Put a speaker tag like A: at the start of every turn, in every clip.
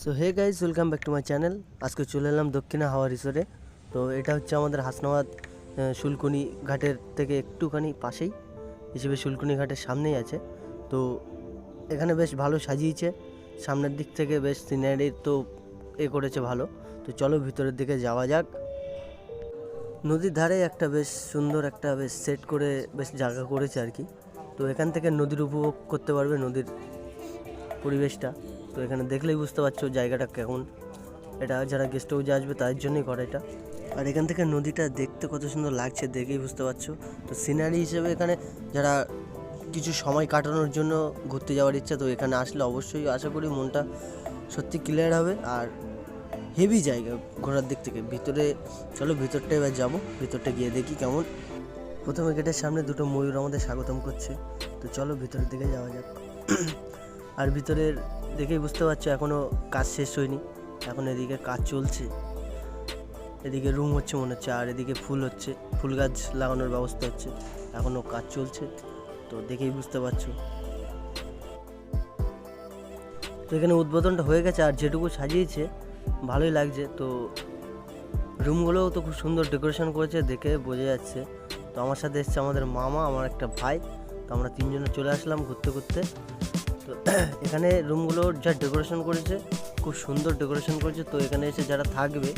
A: So hey guys welcome back to my channel আজকে চলে এলাম দক্ষিণা হাওয়া রিসোর্টে তো এটা হচ্ছে আমাদের হাসনাবাদ শুলকুনি ঘাটের থেকে একটুখানি পাশেই। হিসেবে শুলকুনি ঘাটের সামনেই আছে। তো এখানে বেশ ভালো সাজিয়েছে। সামনের দিক থেকে বেশ সিনারি তো এ করেছে ভালো। তো চলো ভিতরের দিকে যাওয়া যাক। নদীর ধারে একটা বেশ সুন্দর একটা বেশ সেট করে বেশ জায়গা করেছে আর কি। তো এখান থেকে নদীর উপভোগ করতে পারবে নদীর পরিবেশটা। তো এখানে দেখলেই বুঝতে পারছ জায়গাটা কেমন। এটা যারা গেস্ট হাউসে আসবে তাদের জন্যই করা এটা। আর এখান থেকে নদীটা দেখতে কত সুন্দর লাগছে দেখেই বুঝতে পারছ। তো সিনারি হিসেবে এখানে যারা কিছু সময় কাটানোর জন্য ঘুরতে যাওয়ার ইচ্ছা, তো এখানে আসলে অবশ্যই আশা করি মনটা সত্যি ক্লিয়ার হবে। আর হেভি জায়গা ঘোরার দিক থেকে। ভিতরে, চলো ভিতরটা এবার যাব। ভিতরটা গিয়ে দেখি কেমন। প্রথমে গেটের সামনে দুটো ময়ূর আমাদের স্বাগতম করছে। তো চলো ভিতরের দিকে যাওয়া যাক। আর ভিতরের দেখেই বুঝতে পারছ এখনও কাজ শেষ হয়নি। এখন এদিকে কাজ চলছে। এদিকে রুম হচ্ছে মনে হচ্ছে, আর এদিকে ফুল হচ্ছে। ফুল গাছ লাগানোর ব্যবস্থা হচ্ছে। এখনও কাজ চলছে, তো দেখেই বুঝতে পারছ। তো এখানে উদ্বোধনটা হয়ে গেছে, আর যেটুকু সাজিয়েছে, ভালোই লাগছে। তো রুমগুলোও তো খুব সুন্দর ডেকোরেশন করেছে, দেখে বোঝা যাচ্ছে। তো আমার সাথে এসছে আমাদের মামা, আমার একটা ভাই। তো আমরা তিনজনে চলে আসলাম ঘুরতে ঘুরতে। এখানে রুমগুলোর যা ডেকোরেশন করেছে, খুব সুন্দর ডেকোরেশন করেছে। তো এখানে এসে যারা থাকবে,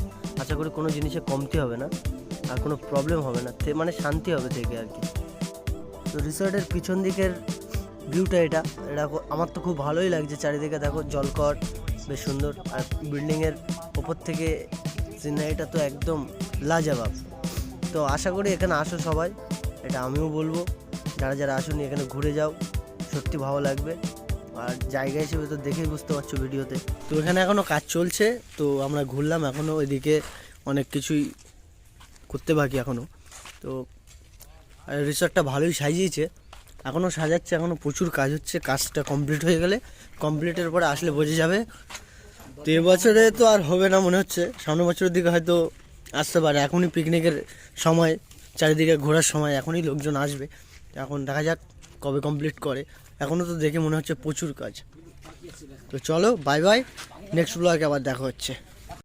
A: আশা করি কোনো জিনিসে কমতি হবে না, আর কোনো প্রবলেম হবে না। মানে শান্তি হবে থেকে আর কি। তো রিসর্টের পিছন দিকের ভিউটা এটা। এটা আমার তো খুব ভালোই লাগছে চারিদিকে। দেখো জলকট বেশ সুন্দর। আর বিল্ডিংয়ের ওপর থেকে সিনারিটা তো একদম লাজাবাব। তো আশা করি এখানে আসো সবাই। এটা আমিও বলব। যারা যারা আসুন, এখানে ঘুরে যাও। সত্যি ভালো লাগবে। আর জায়গা হিসেবে তো দেখেই বুঝতে পারছ ভিডিওতে। তো এখানে এখনও কাজ চলছে, তো আমরা ঘুরলাম এখনও ওইদিকে অনেক কিছুই করতে বাকি এখনও তো রিসর্টটা ভালোই সাজিয়েছে এখনও সাজাচ্ছে এখনও প্রচুর কাজ হচ্ছে, কাজটা কমপ্লিট হয়ে গেলে কমপ্লিটের পরে আসলে বোঝা যাবে। তো এবছরে তো আর হবে না মনে হচ্ছে, সামনের বছরের দিকে হয়তো আসতে পারে, এখনই পিকনিকের সময়, চারিদিকে ঘোরার সময়, এখনই লোকজন আসবে। এখন দেখা যাক কবে কমপ্লিট করে। এখনও তো দেখে মনে হচ্ছে প্রচুর কাজ। তো চলো বাই বাই নেক্সট ব্লগে আবার দেখা হচ্ছে।